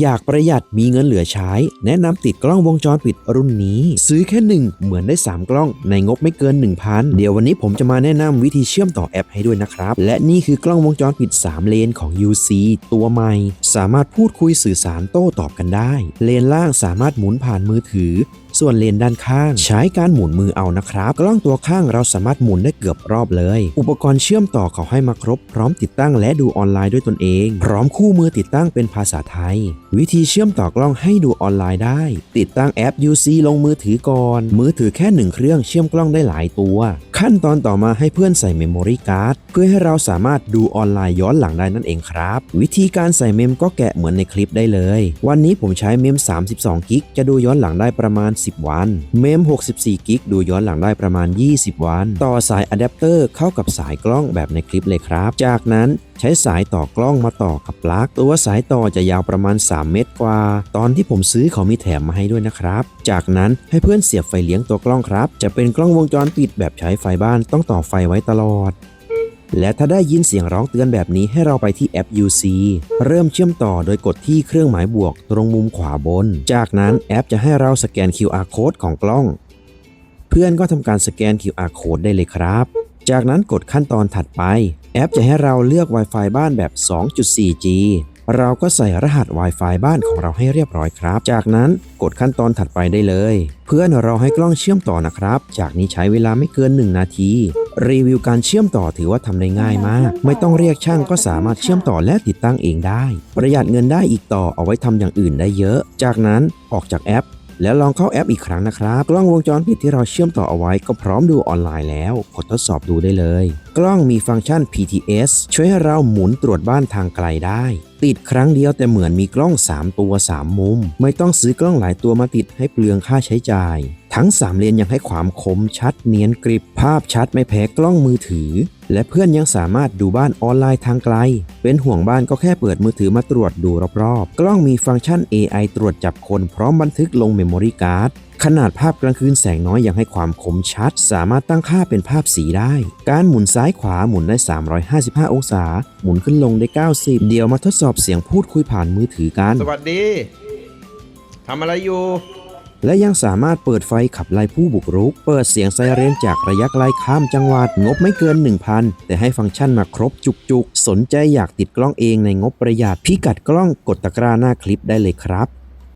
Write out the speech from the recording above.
อยากประหยัดมีเงินเหลือใช้ แนะนำติดกล้องวงจรปิดรุ่นนี้ ซื้อแค่หนึ่งเหมือนได้ 3 กล้องในงบไม่เกิน 1,000 เดี๋ยววันนี้ผมจะมาแนะนำวิธีเชื่อมต่อแอปให้ด้วยนะครับ และนี่คือกล้องวงจรปิด 3 เลนของ UC ตัวใหม่ สามารถพูดคุยสื่อสารโต้ตอบกันได้ เลนล่างสามารถหมุนผ่านมือถือส่วนเลนด้านข้างใช้การหมุนมือเอานะครับ กล้องตัวข้างเราสามารถหมุนได้เกือบรอบเลย อุปกรณ์เชื่อมต่อเขาให้มาครบ พร้อมติดตั้งและดูออนไลน์ด้วยตนเอง พร้อมคู่มือติดตั้งเป็นภาษาไทยวิธีเชื่อมต่อกล้องให้ดูออนไลน์ได้ ติดตั้งแอป UC ลงมือถือก่อน มือถือแค่หนึ่งเครื่องเชื่อมกล้องได้หลายตัว ขั้นตอนต่อมาให้เพื่อนใส่เมมโมรี่การ์ดเพื่อให้เราสามารถดูออนไลน์ย้อนหลังได้นั่นเองครับ วิธีการใส่เมมก็แกะเหมือนในคลิปได้เลย วันนี้ผมใช้เมม 32 กิกจะดูย้อนหลังได้ประมาณ 10 วัน เมม 64 กิกดูย้อนหลังได้ประมาณ 20 วัน ต่อสายอะแดปเตอร์เข้ากับสายกล้องแบบในคลิปเลยครับ จากนั้น ใช้สายต่อกล้องมาต่อกับปลั๊กตัวสายต่อจะยาวประมาณ 3 เมตรกว่า ตอนที่ผมซื้อเขามีแถมมาให้ด้วยนะครับ จากนั้นให้เพื่อนเสียบไฟเลี้ยงตัวกล้องครับ จะเป็นกล้องวงจรปิดแบบใช้ไฟบ้านต้องต่อไฟไว้ตลอดและถ้าได้ยินเสียงร้องเตือนแบบนี้ให้เราไปที่แอป UC เริ่มเชื่อมต่อโดยกดที่เครื่องหมายบวกตรงมุมขวาบน จากนั้นแอปจะให้เราสแกน QR code ของกล้อง เพื่อนก็ทำการสแกน QR code ได้เลยครับ จากนั้นกดขั้นตอนถัดไป แอปจะให้เราเลือก Wi-Fi บ้านแบบ 2.4G เราก็ใส่รหัส Wi-Fi บ้านของเราให้เรียบร้อยครับ จากนั้นกดขั้นตอนถัดไปได้เลย เพื่อนเราให้กล้องเชื่อมต่อนะครับ จากนี้ใช้เวลาไม่เกิน 1 นาที รีวิวการเชื่อมต่อถือว่าทำได้ง่ายมาก ไม่ต้องเรียกช่างก็สามารถเชื่อมต่อและติดตั้งเองได้ ประหยัดเงินได้อีกต่อเอาไว้ทำอย่างอื่นได้เยอะ จากนั้นออกจากแอป แล้วลองเข้าแอปอีกครั้งนะครับ กล้องวงจรปิดที่เราเชื่อมต่อเอาไว้ก็พร้อมดูออนไลน์แล้วกดทดสอบดูได้เลย กล้องมีฟังก์ชัน PTS ช่วยให้เราหมุนตรวจบ้านทางไกลได้ ติดครั้งเดียวแต่เหมือนมีกล้อง 3 ตัว 3 มุม ไม่ต้องซื้อกล้องหลายตัวมาติดให้เปลืองค่าใช้จ่าย ทั้ง3เลนยังให้ความคมชัดเนียนกริบภาพชัดไม่แพ้กล้องมือถือ และเพื่อนยังสามารถดูบ้านออนไลน์ทางไกล เป็นห่วงบ้านก็แค่เปิดมือถือมาตรวจดูรอบๆ กล้องมีฟังก์ชัน AI ตรวจจับคนพร้อมบันทึกลงเมมโมรี่การ์ดขนาดภาพกลางคืนแสงน้อยยังให้ความคมชัด สามารถตั้งค่าเป็นภาพสีได้ การหมุนซ้ายขวาหมุนได้ 355 องศา หมุนขึ้นลงได้ 90 เดี๋ยวมาทดสอบเสียงพูดคุยผ่านมือถือกัน สวัสดีทำอะไรอยู่ และยังสามารถเปิดไฟขับไล่ผู้บุกรุก เปิดเสียงไซเรนจากระยะไกลข้ามจังหวัด งบไม่เกิน 1,000 แต่ให้ฟังก์ชันมาครบจุกๆ สนใจอยากติดกล้องเองในงบประหยัดพิกัดกล้องกดตะกร้าหน้าคลิปได้เลยครับ